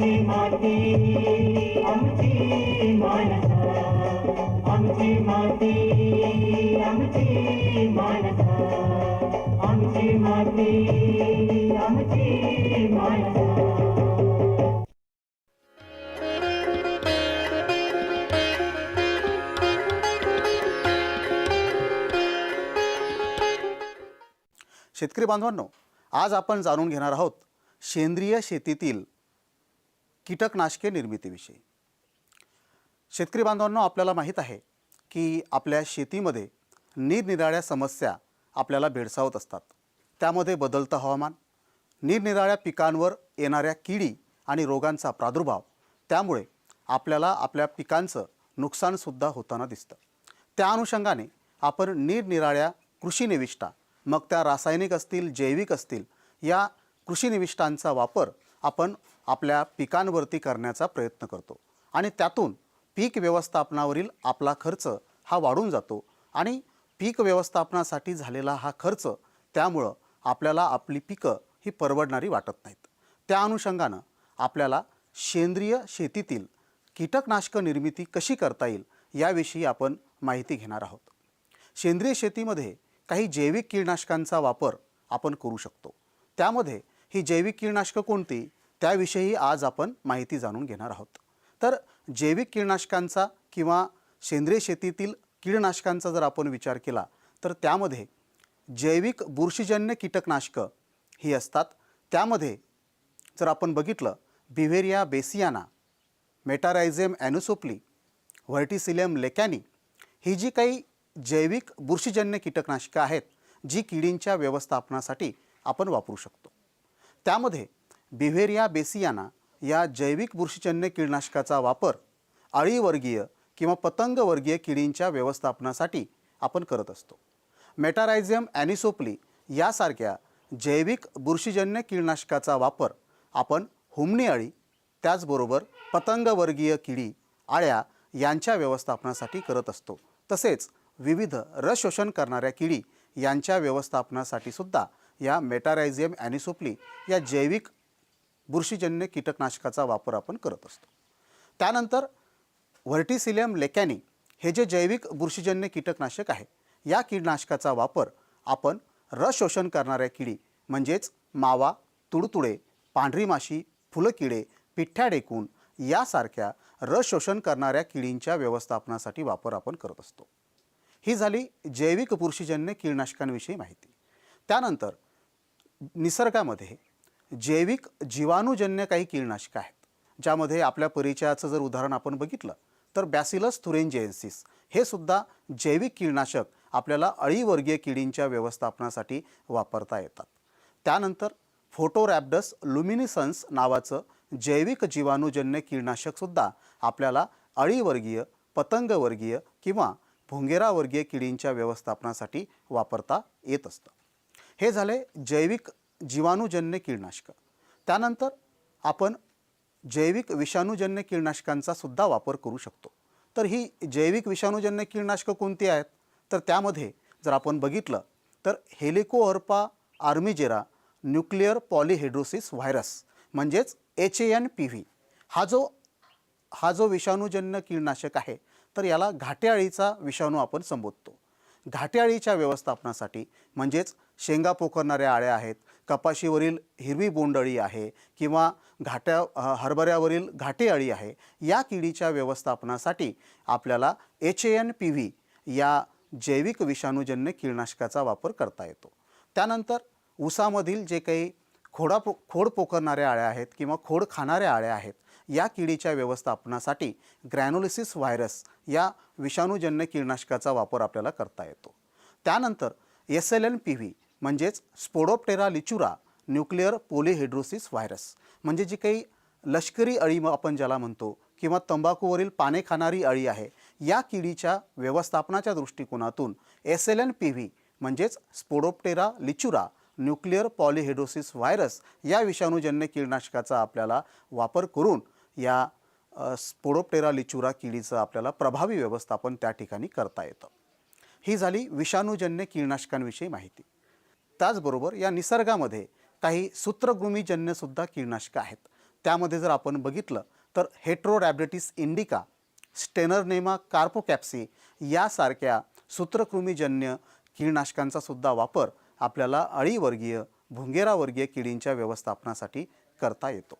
आमची माती आमची मानसा. आमची माती आमची मानसा. आमची माती आमची मानसा. शेतकरी बांधवांनो आज आपण जाणून घेणार आहोत सेंद्रिय शेतीतील कीटकनाशके निर्मितीविषयी. शेतकरी बांधवांनो आपल्याला माहीत आहे की आपल्या शेतीमध्ये निरनिराळ्या समस्या आपल्याला भेडसावत असतात. त्यामध्ये बदलतं हवामान निरनिराळ्या पिकांवर येणाऱ्या किडी आणि रोगांचा प्रादुर्भाव त्यामुळे आपल्याला आपल्या पिकांचं नुकसानसुद्धा होताना दिसतं. त्या अनुषंगाने आपण निरनिराळ्या कृषीनिविष्ठा मग त्या रासायनिक असतील जैविक असतील या कृषीनिविष्ठांचा वापर आपण आपल्या पिकांवरती करण्याचा प्रयत्न करतो. आणि त्यातून पीक व्यवस्थापनावरील आपला खर्च हा वाढून जातो. आणि पीक व्यवस्थापनासाठी झालेला हा खर्च त्यामुळं आपल्याला आपली पिकं ही परवडणारी वाटत नाहीत. त्या अनुषंगानं आपल्याला सेंद्रिय शेतीतील कीटकनाशक निर्मिती कशी करता येईल याविषयी आपण माहिती घेणार आहोत. सेंद्रिय शेतीमध्ये काही जैविक कीटनाशकांचा वापर आपण करू शकतो. त्यामध्ये ही जैविक कीटनाशकं कोणती? त्याविषयी आज आपण माहिती जाणून घेणार आहोत. तर जैविक कीडनाशकांचा किंवा सेंद्रिय शेतीतील कीडनाशकांचा जर आपण विचार केला तर त्यामध्ये जैविक बुरशीजन्य कीटकनाशकं ही असतात. त्यामध्ये जर आपण बघितलं बिव्हेरिया बेसियाना मेटारायझेम ॲनुसोप्ली व्हर्टिसिलियम लेकॅनी ही जी काही जैविक बुरशीजन्य कीटकनाशकं आहेत जी किडींच्या व्यवस्थापनासाठी आपण वापरू शकतो. त्यामध्ये बिव्हेरिया बेसियाना या जैविक बुरशीजन्य कीडनाशकाचा वापर अळीवर्गीय किंवा पतंगवर्गीय किडींच्या व्यवस्थापनासाठी आपण करत असतो. मेटारायझियम ॲनिसोप्ली यासारख्या जैविक बुरशीजन्य कीडनाशकाचा वापर आपण हुमणी अळी त्याचबरोबर पतंगवर्गीय किडी आळ्या यांच्या व्यवस्थापनासाठी करत असतो. तसेच विविध रस शोषण करणाऱ्या किडी यांच्या व्यवस्थापनासाठी सुद्धा या मेटारायझियम ॲनिसोप्ली या जैविक बुरशीजन्य कीटकनाशकाचा वापर आपण करत असतो. त्यानंतर व्हर्टिसिलियम लेकॅनी हे जे जैविक बुरशीजन्य कीटकनाशक आहे या कीटनाशकाचा वापर आपण रस शोषण करणाऱ्या किडी म्हणजेच मावा तुडतुडे पांढरी माशी फुलकिडे पिठ्ठ्या डेकून यासारख्या रस शोषण करणाऱ्या किडींच्या व्यवस्थापनासाठी वापर आपण करत असतो. ही झाली जैविक बुरशीजन्य कीटनाशकांविषयी माहिती. त्यानंतर निसर्गामध्ये जैविक जीवाणूजन्य काही कीडनाशकं आहेत ज्यामध्ये आपल्या परिचयाचं जर उदाहरण आपण बघितलं तर बॅसिलस थुरेंजेन्सिस हे सुद्धा जैविक कीटनाशक आपल्याला अळीवर्गीय किडींच्या व्यवस्थापनासाठी वापरता येतात. त्यानंतर फोटोरॅबडस लुमिनिसन्स नावाचं जैविक जीवाणूजन्य कीडनाशकसुद्धा आपल्याला अळीवर्गीय पतंगवर्गीय किंवा भुंगेरावर्गीय किडींच्या व्यवस्थापनासाठी वापरता येत असतं. हे झाले जैविक जीवाणूजन्य कीडनाशकं त्यानंतर आपण जैविक विषाणूजन्य कीडनाशकांचा सुद्धा वापर करू शकतो. तर ही जैविक विषाणूजन्य कीडनाशकं कोणती आहेत? तर त्यामध्ये जर आपण बघितलं तर Helicoverpa armigera nuclear polyhedrosis virus म्हणजेच H A N P V हा जो हा जो विषाणूजन्य कीटनाशक आहे तर याला घाटेआळीचा विषाणू आपण संबोधतो. घाटेआळीच्या व्यवस्थापनासाठी म्हणजेच शेंगा पोखरणाऱ्या आळ्या आहेत कपाशीवरील हिरवी बोंडअळी आहे किंवा घाट्या हरभऱ्यावरील घाटे अळी आहे या किडीच्या व्यवस्थापनासाठी आपल्याला H A N P V या जैविक विषाणूजन्य कीटनाशकाचा वापर करता येतो. त्यानंतर ऊसामधील जे काही खोडा पो खोड पोखरणाऱ्या आळ्या आहेत किंवा खोड खाणाऱ्या आळ्या आहेत या किडीच्या व्यवस्थापनासाठी ग्रॅनोलिसिस व्हायरस या विषाणूजन्य कीडनाशकाचा वापर आपल्याला करता येतो. त्यानंतर S L N P V म्हणजेच Spodoptera litura nuclear polyhedrosis virus म्हणजे जी काही लष्करी अळी आपण ज्याला म्हणतो किंवा तंबाखूवरील पाने खाणारी अळी आहे या किडीच्या व्यवस्थापनाच्या दृष्टिकोनातून S L N P V म्हणजेच Spodoptera litura nuclear polyhedrosis virus या विषाणूजन्य कीडनाशकाचा आपल्याला वापर करून या स्पोडोप्टेरा लिचुरा किडीचं आपल्याला प्रभावी व्यवस्थापन त्या ठिकाणी करता येतं. ही झाली विषाणूजन्य कीडनाशकांविषयी माहिती. त्याचबरोबर या निसर्गामध्ये काही सूत्रकृमीजन्यसुद्धा कीडनाशकं आहेत. त्यामध्ये जर आपण बघितलं तर हेट्रोरॅबिटिस इंडिका स्टेनरनेमा कार्पोकॅप्सी यासारख्या सूत्रकृमीजन्य कीडनाशकांचासुद्धा वापर आपल्याला अळीवर्गीय भुंगेरावर्गीय किडींच्या व्यवस्थापनासाठी करता येतो.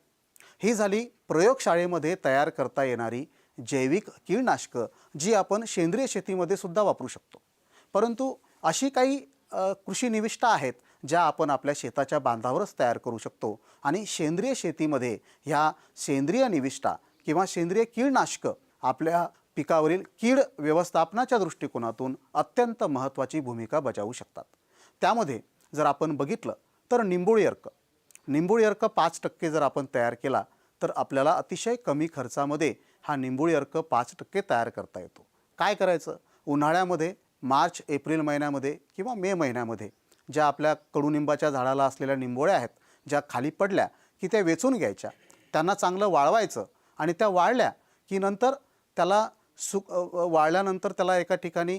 ही झाली प्रयोगशाळेमध्ये तयार करता येणारी जैविक कीडनाशकं जी आपण सेंद्रिय शेतीमध्ये सुद्धा वापरू शकतो. परंतु अशी काही कृषी निविष्ठा आहेत ज्या आपण आपल्या शेताच्या बांधावरच तयार करू शकतो आणि सेंद्रिय शेतीमध्ये ह्या सेंद्रिय निविष्ठा किंवा सेंद्रिय कीडनाशकं आपल्या पिकावरील कीड व्यवस्थापनाच्या दृष्टिकोनातून अत्यंत महत्त्वाची भूमिका बजावू शकतात. त्यामध्ये जर आपण बघितलं तर निंबोळी अर्क निंबोळी अर्क पाच टक्के जर आपण तयार केला तर आपल्याला अतिशय कमी खर्चामध्ये हा निंबोळी अर्क पाच टक्के तयार करता येतो. काय करायचं? उन्हाळ्यामध्ये मार्च एप्रिल महिन्यामध्ये किंवा मे महिन्यामध्ये ज्या आपल्या कडुनिंबाच्या झाडाला असलेल्या निंबोळ्या आहेत ज्या खाली पडल्या की त्या वेचून घ्यायच्या. त्यांना चांगलं वाळवायचं आणि त्या वाळल्या की नंतर त्याला सुक वाळल्यानंतर त्याला एका ठिकाणी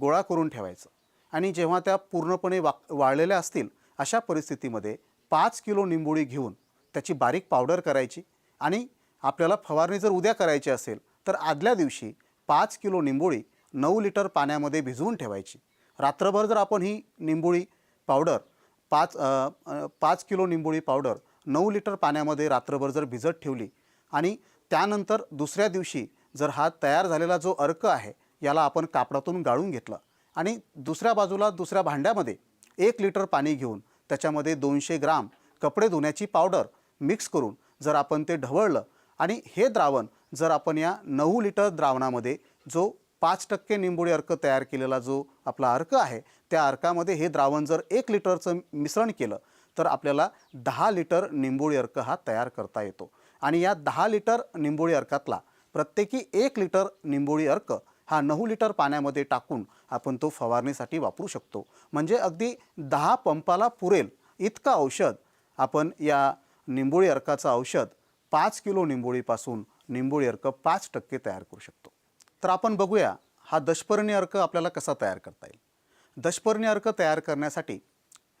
गोळा करून ठेवायचं. आणि जेव्हा त्या पूर्णपणे वा वाळलेल्या असतील अशा परिस्थितीमध्ये पाच किलो निंबोळी घेऊन त्याची बारीक पावडर करायची आणि आपल्याला फवारणी जर उद्या करायची असेल तर आदल्या दिवशी पाच किलो निंबोळी नऊ लिटर पाण्यामध्ये भिजवून ठेवायची. रात्रभर जर आपण ही निंबोळी पावडर पाच पाच किलो निंबोळी पावडर नऊ लिटर पाण्यामध्ये रात्रभर जर भिजत ठेवली आणि त्यानंतर दुसऱ्या दिवशी जर हा तयार झालेला जो अर्क आहे याला आपण कापडातून गाळून घेतलं आणि दुसऱ्या बाजूला दुसऱ्या भांड्यामध्ये एक लिटर पाणी घेऊन त्याच्यामध्ये दोनशे ग्राम कपडे धुण्याची पावडर मिक्स करून जर आपण ते ढवळलं आणि हे द्रावण जर आपण या नऊ लिटर द्रावणामध्ये जो पाच टक्के निंबोळी अर्क तयार केलेला जो आपला अर्क आहे त्या अर्कामध्ये हे द्रावण जर एक लिटरचं मिश्रण केलं तर आपल्याला दहा लिटर निंबोळी अर्क हा तयार करता येतो. आणि या दहा लिटर निंबोळी अर्कातला प्रत्येकी एक लिटर निंबोळी अर्क हा नऊ लिटर पाण्यामध्ये टाकून आपण तो फवारणीसाठी वापरू शकतो. म्हणजे अगदी दहा पंपाला पुरेल इतकं औषध. आपण या निंबोळी अर्काचं औषध पाच किलो निंबोळीपासून निंबोळी अर्क पाच टक्के तयार करू शकतो. तर आपण बघूया हा दशपर्णी अर्क आपल्याला कसा तयार करता येईल? दशपर्णी अर्क तयार करण्यासाठी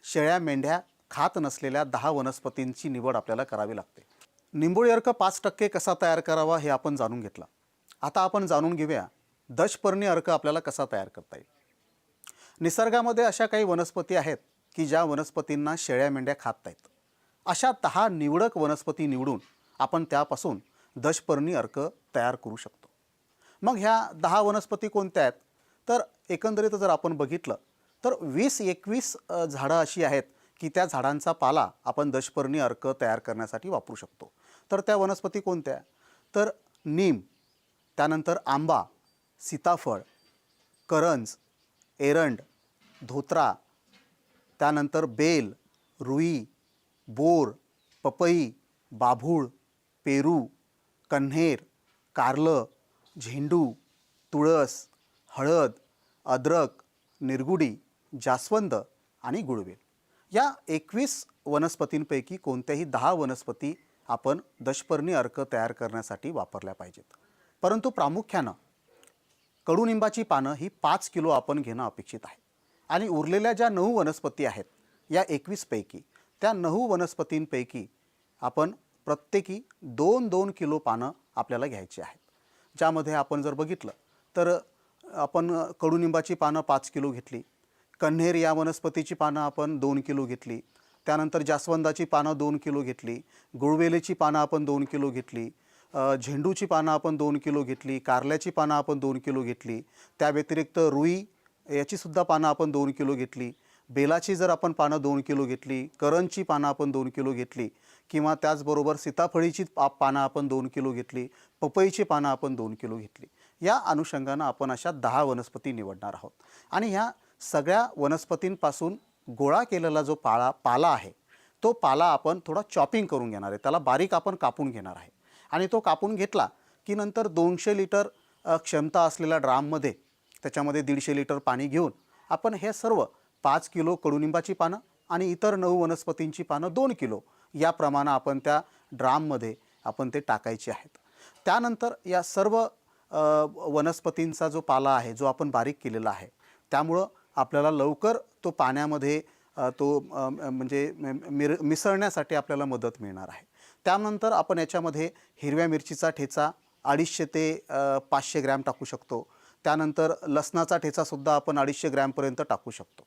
शेळ्या मेंढ्या खात नसलेल्या दहा वनस्पतींची निवड आपल्याला करावी लागते. निंबोळी अर्क पाच टक्के कसा तयार करावा हे आपण जाणून घेतलं. आता आपण जाणून घेऊया दशपर्णी अर्क आपल्याला कसा तयार करता येईल? निसर्गामध्ये अशा काही वनस्पती आहेत की ज्या वनस्पतींना शेळ्या मेंढ्या खात नाहीत अशा दहा निवडक वनस्पती निवडून आपण त्यापासून दशपर्णी अर्क तयार करू शकतो. मग ह्या दहा वनस्पती कोणत्या आहेत? तर एकंदरीत जर आपण बघितलं तर वीस एकवीस झाडं अशी आहेत की त्या झाडांचा पाला आपण दशपर्णी अर्क तयार करण्यासाठी वापरू शकतो. तर त्या वनस्पती कोणत्या? तर नीम त्यानंतर आंबा सीताफळ करंज एरंड धोत्रा त्यानंतर बेल रुई बोर पपई बाभूळ पेरू कन्हेर कारलं झेंडू तुळस हळद अद्रक निरगुडी जास्वंद आणि गुळवेल. या एकवीस वनस्पतींपैकी कोणत्याही दहा वनस्पती आपण दशपर्णी अर्क तयार करण्यासाठी वापरल्या पाहिजेत. परंतु प्रामुख्यानं कडुनिंबाची पानं ही पाच किलो आपण घेणं अपेक्षित आहे. आणि उरलेल्या ज्या नऊ वनस्पती आहेत या एकवीसपैकी त्या नऊ वनस्पतींपैकी आपण प्रत्येकी दोन दोन किलो पानं आपल्याला घ्यायची आहेत. ज्यामध्ये आपण जर बघितलं तर आपण कडुनिंबाची पानं पाच किलो घेतली कन्हेर या वनस्पतीची पानं आपण दोन किलो घेतली त्यानंतर जास्वंदाची पानं दोन किलो घेतली गुळवेलीची पानं आपण दोन किलो घेतली झेंडूची पानं आपण दोन किलो घेतली कारल्याची पानं आपण दोन किलो घेतली त्या व्यतिरिक्त रुई याचीसुद्धा पानं आपण दोन किलो घेतली बेलाची जर आपण पानं दोन किलो घेतली करंजची पानं आपण दोन किलो घेतली किंवा त्याचबरोबर सीताफळीची पा पानं आपण दोन किलो घेतली पपईची पानं आपण दोन किलो घेतली या अनुषंगानं आपण अशा दहा वनस्पती निवडणार आहोत. आणि ह्या सगळ्या वनस्पतींपासून गोळा केलेला जो पाळा पाला आहे तो पाला आपण थोडा चॉपिंग करून घेणार आहे त्याला बारीक आपण कापून घेणार आहे. आणि तो कापून घेतला की नंतर दोनशे लिटर क्षमता असलेल्या ड्राममध्ये त्याच्यामध्ये दीडशे लिटर पाणी घेऊन आपण हे सर्व पाच किलो कडुनिंबाची पानं आणि इतर नऊ वनस्पतींची पानं दोन किलो याप्रमाणे आपण त्या ड्राममध्ये आपण ते टाकायचे आहेत. त्यानंतर या सर्व वनस्पतींचा जो पाला आहे जो आपण बारीक केलेला आहे त्यामुळं आपल्याला लवकर तो पाण्यामध्ये तो म्हणजे मिर मिसळण्यासाठी आपल्याला मदत मिळणार आहे. त्यानंतर आपण याच्यामध्ये हिरव्या मिरचीचा ठेचा अडीचशे ते पाचशे ग्रॅम टाकू शकतो. त्यानंतर लसणाचा ठेचासुद्धा आपण अडीचशे ग्रॅमपर्यंत टाकू शकतो.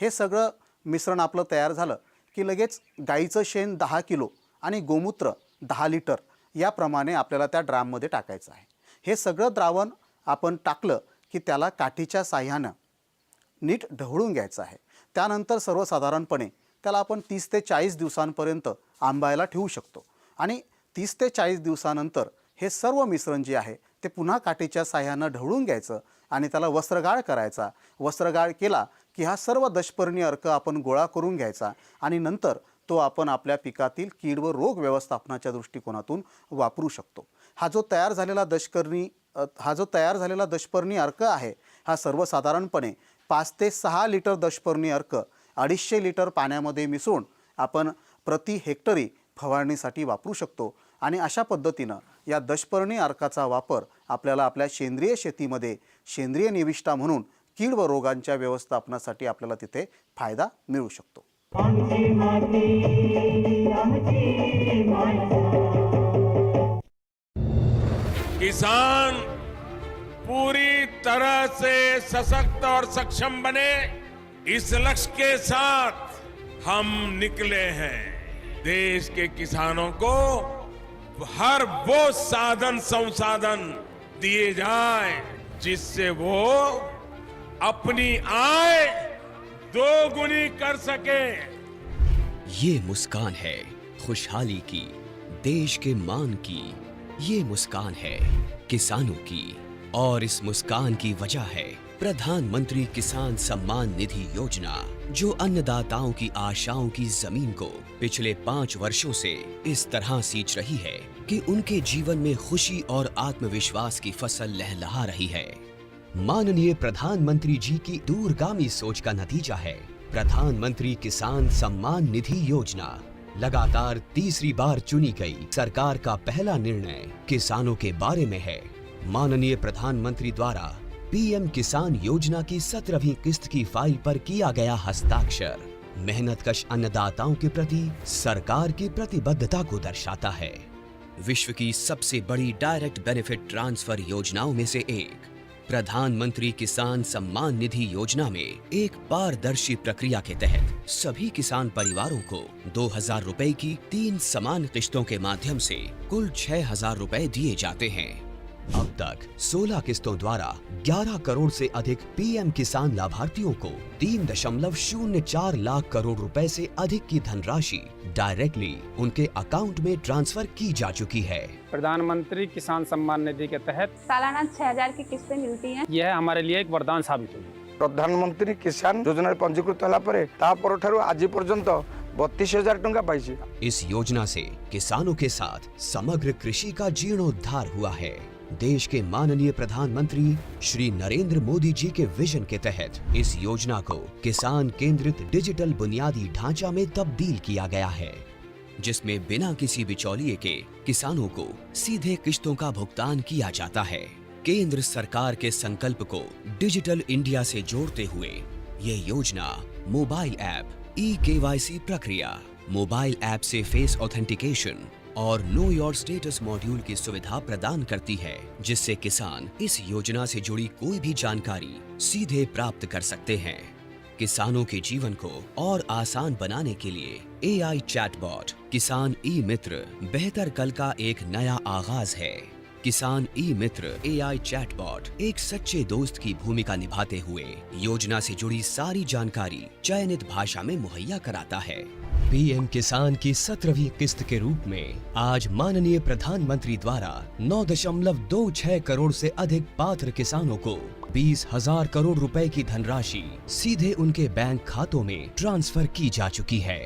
हे सगळं मिश्रण आपलं तयार झालं की लगेच गाईचं शेण दहा किलो आणि गोमूत्र दहा लिटर याप्रमाणे आपल्याला त्या ड्राममध्ये टाकायचं आहे. हे सगळं द्रावण आपण टाकलं की त्याला काठीच्या साह्यानं नीट ढवळून घ्यायचं आहे. त्यानंतर सर्वसाधारणपणे त्याला आपण तीस ते चाळीस दिवसांपर्यंत आंबायला ठेवू शकतो. आणि तीस ते चाळीस दिवसानंतर हे सर्व मिश्रण जे आहे ते पुन्हा काठीच्या साह्यानं ढवळून घ्यायचं आणि त्याला वस्त्रगाळ करायचा. वस्त्रगाळ केला की हा सर्व दशपर्णी अर्क आपण गोळा करून घ्यायचा आणि नंतर तो आपण आपल्या पिकातील कीड व रोग व्यवस्थापनाच्या दृष्टिकोनातून वापरू शकतो. हा जो तयार झालेला दशकर्णी हा जो तयार झालेला दशपर्णी अर्क आहे हा सर्वसाधारणपणे पाच ते सहा लिटर दशपर्णी अर्क अडीचशे लिटर पाण्यामध्ये मिसळून आपण प्रति हेक्टरी फवारणीसाठी वापरू शकतो. आणि अशा पद्धतीनं या दशपर्णी अर्काचा वापर आपल्याला आपल्या सेंद्रिय शेतीमध्ये सेंद्रिय निविष्ठा म्हणून कीड व रोगांच्या व्यवस्थापनासाठी आपल्याला तिथे फायदा मिळू शकतो. किसान पूरी तरह से सशक्त और सक्षम बने। इस लक्ष्य के साथ हम निकले हैं। देश के किसानों को हर वो साधन, संसाधन दिए जाए जिससे वो अपनी आय दोगुनी कर सके। ये मुस्कान है खुशहाली की, देश के मान की। ये मुस्कान है किसानों की और इस मुस्कान की वजह है प्रधानमंत्री किसान सम्मान निधि योजना, जो अन्नदाताओं की आशाओं की ज़मीन को पिछले पाँच वर्षों से इस तरह सींच रही है कि उनके जीवन में खुशी और आत्मविश्वास की फ़सल लहलहा रही है। माननीय प्रधानमंत्री जी की दूरगामी सोच का नतीजा है। प्रधानमंत्री किसान सम्मान निधि योजना लगातार तीसरी बार चुनी गई। सरकार का पहला निर्णय किसानों के बारे में है। माननीय प्रधानमंत्री द्वारा पीएम किसान योजना की सत्रहवीं किस्त की फ़ाइल पर किया गया हस्ताक्षर। मेहनत कश अन्नदाताओं के प्रति, सरकार की प्रतिबद्धता को दर्शाता है। विश्व की सबसे बड़ी डायरेक्ट बेनिफिट ट्रांसफ़र योजनाओं में से एक, प्रधानमंत्री किसान सम्मान निधि योजना में एक पारदर्शी प्रक्रिया के तहत सभी किसान परिवारों को दो हज़ार रूपए की तीन समान किश्तों के माध्यम से कुल छह हज़ार रूपए दिए जाते हैं। अब तक 16 किस्तों द्वारा 11 करोड़ से अधिक पीएम किसान लाभार्थियों को तीन दशमलव शून्य चार लाख करोड़ रुपए से अधिक की धनराशि डायरेक्टली उनके अकाउंट में ट्रांसफर की जा चुकी है प्रधानमंत्री किसान सम्मान निधि के तहत सालाना छह हजार की किस्तें मिलती हैं यह हमारे लिए एक वरदान साबित हुई ପ୍ରଧାନମନ୍ତ୍ରୀ କିଷାନ ଯୋଜନାରେ ପଞ୍ଜୀକୃତ ହେଲା ପରେ ତା ପରଠାରୁ ଆଜି ପର୍ଯ୍ୟନ୍ତ ବତିଶ ହଜାର ଟଙ୍କା ପାଇଛି इस योजना से किसानों के साथ समग्र कृषि का जीर्णोद्धार हुआ है देश के माननीय प्रधानमंत्री श्री नरेंद्र मोदी जी के विजन के तहत इस योजना को किसान केंद्रित डिजिटल बुनियादी ढांचा में तब्दील किया गया है, जिसमें बिना किसी बिचौलिए के किसानों को सीधे किश्तों का भुगतान किया जाता है। केंद्र सरकार के संकल्प को डिजिटल इंडिया से जोड़ते हुए ये योजना मोबाइल ऐप ई केवाईसी प्रक्रिया, मोबाइल ऐप से फेस ऑथेंटिकेशन और नो योर स्टेटस मॉड्यूल की सुविधा प्रदान करती है, जिससे किसान इस योजना से जुड़ी कोई भी जानकारी सीधे प्राप्त कर सकते हैं। किसानों के जीवन को और आसान बनाने के लिए एआई चैटबॉट किसान ई मित्र बेहतर कल का एक नया आगाज़ है। Kisan e Mitra AI chatbot एक सच्चे दोस्त की भूमिका निभाते हुए योजना से जुड़ी सारी जानकारी चयनित भाषा में मुहैया कराता है। पीएम किसान की सत्रहवीं किस्त के रूप में आज माननीय प्रधानमंत्री द्वारा नौ दशमलव दो छह करोड़ से अधिक पात्र किसानों को बीस हज़ार करोड़ रुपए की धनराशि सीधे उनके बैंक खातों में ट्रांसफ़र की जा चुकी है।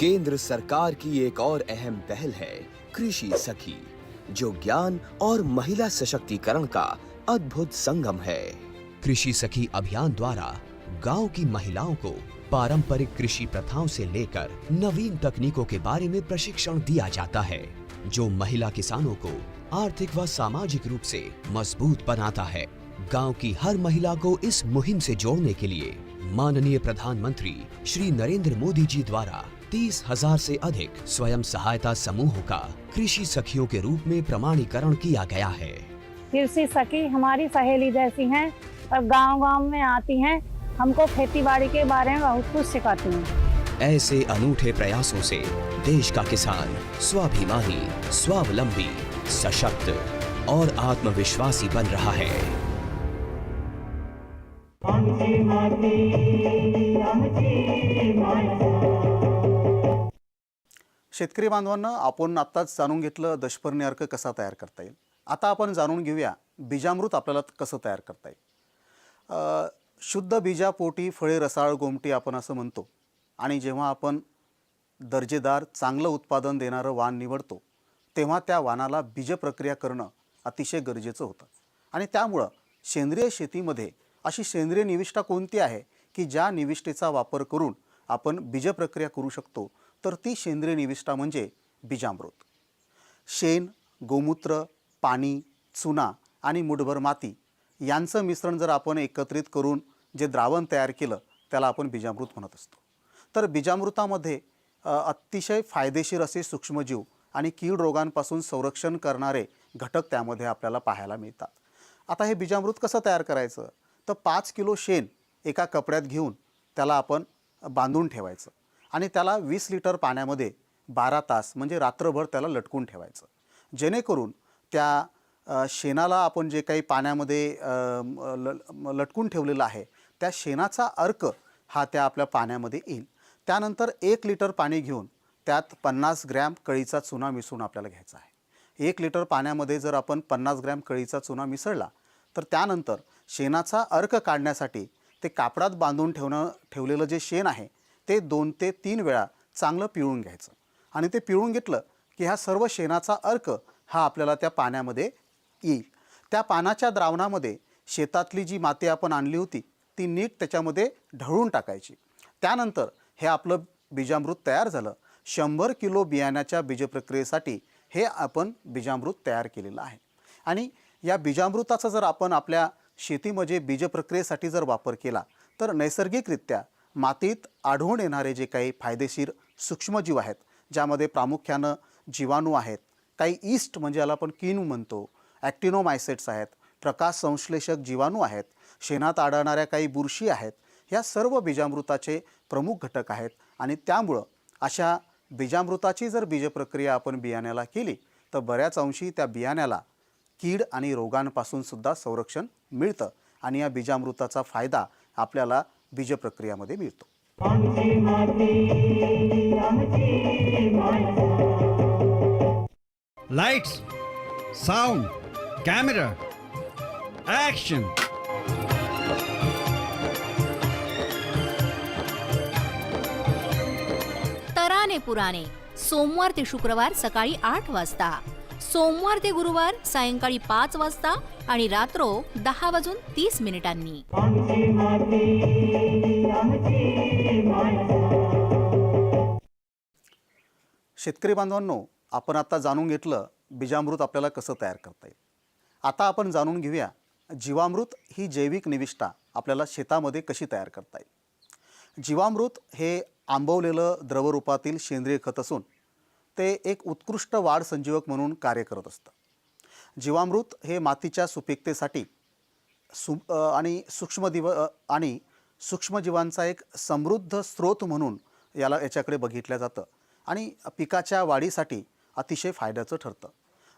केंद्र सरकार की एक और अहम पहल है कृषि सखी, जो ज्ञान और महिला सशक्तिकरण का अद्भुत संगम है। कृषि सखी अभियान द्वारा गाँव की महिलाओं को पारंपरिक कृषि प्रथाओं से लेकर नवीन तकनीकों के बारे में प्रशिक्षण दिया जाता है, जो महिला किसानों को आर्थिक व सामाजिक रूप से मज़बूत बनाता है। गाँव की हर महिला को इस मुहिम से जोड़ने के लिए माननीय प्रधानमंत्री श्री नरेंद्र मोदी जी द्वारा तीस हज़ार से अधिक स्वयं सहायता समूहों का कृषि सखियों के रूप में प्रमाणीकरण किया गया है। कृषि सखी, हमारी सहेली जैसी हैं और गाँव गाँव में आती हैं हमको खेती बाड़ी के बारे में बहुत कुछ सिखाती हैं। ऐसे अनूठे प्रयासों से देश का किसान स्वाभिमानी स्वावलंबी सशक्त और आत्मविश्वासी बन रहा है। शेतकरी बांधवांना आपण आत्ताच जाणून घेतलं दशपर्णी अर्क कसा तयार करता येईल. आता आपण जाणून घेऊया बीजामृत आपल्याला कसं तयार करता येईल. अ, शुद्ध बीजापोटी फळे रसाळ गोमटी आपण असं म्हणतो. आणि जेव्हा आपण दर्जेदार चांगलं उत्पादन देणारं वाण निवडतो तेव्हा त्या वाणाला बीजप्रक्रिया करणं अतिशय गरजेचं होतं. आणि त्यामुळं सेंद्रिय शेतीमध्ये अशी सेंद्रिय निविष्ठा कोणती आहे की ज्या निविष्ठेचा वापर करून आपण बीजप्रक्रिया करू शकतो तर ती सेंद्रिय निविष्ठा म्हणजे बीजामृत. शेण गोमूत्र पाणी चुना आणि मुठभर माती यांचं मिश्रण जर आपण एकत्रित करून जे द्रावण तयार केलं त्याला आपण बीजामृत म्हणत असतो. तर बीजामृतामध्ये अतिशय फायदेशीर असे सूक्ष्मजीव आणि कीड रोगांपासून संरक्षण करणारे घटक त्यामध्ये आपल्याला पाहायला मिळतात. आता हे बीजामृत कसं तयार करायचं? तर पाच किलो शेण एका कपड्यात घेऊन त्याला आपण बांधून ठेवायचं आणि त्याला वीस लिटर पाण्यामध्ये बारा तास म्हणजे रात्रभर त्याला लटकून ठेवायचं. जेणेकरून त्या शेणाला आपण जे काही पाण्यामध्ये ल लटकून ठेवलेलं आहे त्या शेणाचा अर्क हा त्या आपल्या पाण्यामध्ये येईल. त्यानंतर एक लिटर पाणी घेऊन त्यात पन्नास ग्रॅम कळीचा चुना मिसळून आपल्याला घ्यायचा आहे. एक लिटर पाण्यामध्ये जर आपण पन्नास ग्रॅम कळीचा चुना मिसळला तर त्यानंतर शेणाचा अर्क काढण्यासाठी ते कापडात बांधून ठेवणं ठेवलेलं जे शेण आहे ते दोन ते तीन वेळा चांगलं पिळून घ्यायचं. आणि ते पिळून घेतलं की ह्या सर्व शेणाचा अर्क हा आपल्याला त्या पाण्यामध्ये येईल. त्या पानाच्या द्रावणामध्ये शेतातली जी माती आपण आणली होती ती नीट त्याच्यामध्ये ढळून टाकायची. त्यानंतर हे आपलं बीजामृत तयार झालं. शंभर किलो बियाण्याच्या बीजप्रक्रियेसाठी हे आपण बीजामृत तयार केलेलं आहे. आणि या बीजामृताचा जर आपण आपल्या शेतीमध्ये बीजप्रक्रियेसाठी जर वापर केला तर नैसर्गिकरित्या मातीत आढळून येणारे जे काही फायदेशीर सूक्ष्मजीव आहेत ज्यामध्ये प्रामुख्यानं जीवाणू आहेत काही ईस्ट म्हणजे याला आपण किनू म्हणतो ॲक्टिनोमायसेट्स आहेत प्रकाश संश्लेषक जीवाणू आहेत शेणात आढळणाऱ्या काही बुरशी आहेत ह्या सर्व बीजामृताचे प्रमुख घटक आहेत आणि त्यामुळं अशा बीजामृताची जर बीजप्रक्रिया आपण बियाण्याला केली तर बऱ्याच अंशी त्या बियाण्याला कीड आणि रोगांपासून सुद्धा संरक्षण मिळतं आणि या बीजामृताचा फायदा आपल्याला बीजप्रक्रियामध्ये मिळतो. लाईट्स साऊंड कॅमेरा ॲक्शन तराने पुराणे. सोमवार ते शुक्रवार सकाळी आठ वाजता. सोमवार ते गुरुवार सायंकाळी पाच वाजता आणि रात्रो दहा वाजून तीस मिनिटांनी. शेतकरी बांधवांनो आपण आता जाणून घेतलं बीजामृत आपल्याला कसं तयार करता येईल. आता आपण जाणून घेऊया जीवामृत ही जैविक निविष्ठा आपल्याला शेतामध्ये कशी तयार करता येईल? जीवामृत हे आंबवलेलं द्रवरूपातील सेंद्रिय खत असून ते एक उत्कृष्ट वाढ संजीवक म्हणून कार्य करत असतं. जीवामृत हे मातीच्या सुपीकतेसाठी सु आणि सूक्ष्मजीव आणि सूक्ष्मजीवांचा एक समृद्ध स्रोत म्हणून याला याच्याकडे बघितलं जातं आणि पिकाच्या वाढीसाठी अतिशय फायद्याचं ठरतं.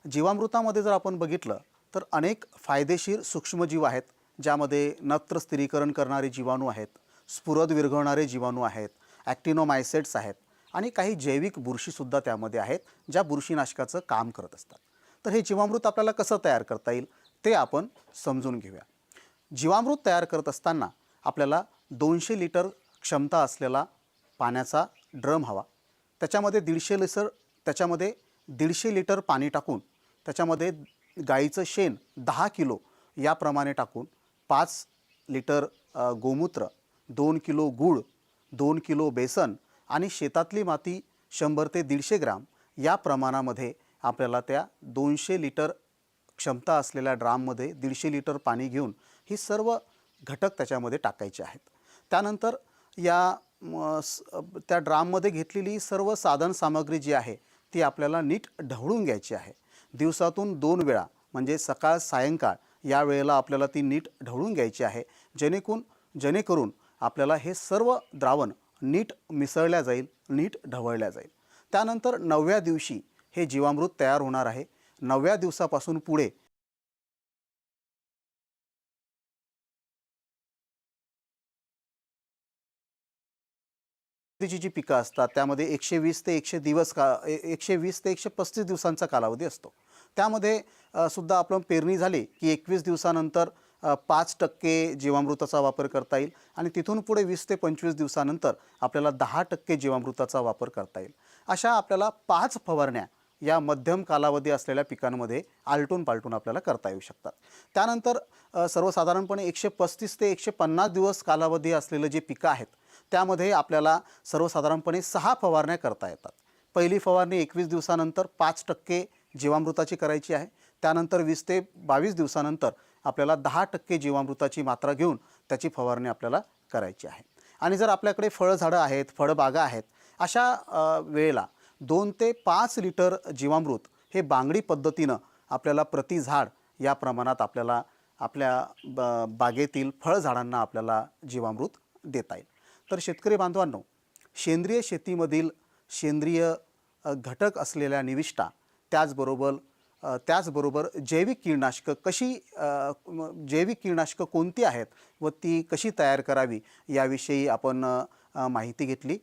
जीवामृतामध्ये जर आपण बघितलं तर अनेक फायदेशीर सूक्ष्मजीव आहेत ज्यामध्ये नत्र स्थिरीकरण करणारे जीवाणू आहेत स्फुरद विरघळणारे जीवाणू आहेत ॲक्टिनोमायसेट्स आहेत आणि काही जैविक बुरशीसुद्धा त्यामध्ये आहेत ज्या बुरशीनाशकाचं काम करत असतात. तर हे जीवामृत आपल्याला कसं तयार करता येईल ते आपण समजून घेऊया. जीवामृत तयार करत असताना आपल्याला दोनशे लिटर क्षमता असलेला पाण्याचा ड्रम हवा. त्याच्यामध्ये दीडशे लिटर त्याच्यामध्ये दीडशे लिटर पाणी टाकून त्याच्यामध्ये गाईचं शेण दहा किलो याप्रमाणे टाकून पाच लिटर गोमूत्र दोन किलो गूळ दोन किलो बेसन आणि शेतातली माती शंभर ते दीडशे ग्राम या प्रमाणामध्ये आपल्याला त्या दोनशे लिटर क्षमता असलेल्या ड्राममध्ये दीडशे लिटर पाणी घेऊन ही सर्व घटक त्याच्यामध्ये टाकायचे आहेत. त्यानंतर या स- त्या ड्राममध्ये घेतलेली सर्व साधन सामग्री जी आहे ती आपल्याला नीट ढवळून घ्यायची आहे. दिवसातून दोन वेळा म्हणजे सकाळ सायंकाळ या वेळेला आपल्याला ती नीट ढवळून घ्यायची आहे. जेणेकरून जेणेकरून आपल्याला हे सर्व द्रावण नीट मिसळल्या जाईल नीट ढवळल्या जाईल. त्यानंतर नवव्या दिवशी हे जीवामृत तयार होणार आहे. नवव्या दिवसापासून पुढे शेतीची जी पिकं असतात त्यामध्ये एकशे वीस ते एकशे दिवस का एकशे वीस ते एकशे पस्तीस दिवसांचा कालावधी असतो. त्यामध्ये सुद्धा आपण पेरणी झाली की एकवीस दिवसानंतर पाच टक्के जीवामृताचा वापर करता येईल आणि तिथून पुढे वीस ते पंचवीस दिवसानंतर आपल्याला दहा टक्के जीवामृताचा वापर करता येईल. अशा आपल्याला पाच फवारण्या या मध्यम कालावधी असलेल्या पिकांमध्ये आलटून पालटून आपल्याला करता येऊ शकतात. त्यानंतर सर्वसाधारणपणे एकशे पस्तीस ते एकशे पन्नास दिवस कालावधी असलेलं जे पिकं आहेत त्यामध्ये आपल्याला सर्वसाधारणपणे सहा फवारण्या करता येतात. पहिली फवारणी एकवीस दिवसानंतर पाच टक्के जीवामृताची करायची आहे. त्यानंतर वीस ते बावीस दिवसानंतर आपल्याला दहा टक्के जीवामृताची मात्रा घेऊन त्याची फवारणी आपल्याला करायची आहे. आणि जर आपल्याकडे फळझाडं आहेत फळबागा आहेत अशा वेळेला दोन ते पाच लिटर जीवामृत हे बांगडी पद्धतीनं आपल्याला प्रति झाड या प्रमाणात आपल्याला आपल्या ब बागेतील फळझाडांना आपल्याला जीवामृत देता येईल. तर शेतकरी बांधवांनो सेंद्रिय शेतीमधील सेंद्रिय घटक असलेल्या निविष्ठा त्याचबरोबर त्याचबरोबर जैविक कीटनाशकं कशी जैविक कीटनाशकं कोणती आहेत व ती कशी तयार करावी याविषयी आपण माहिती घेतली.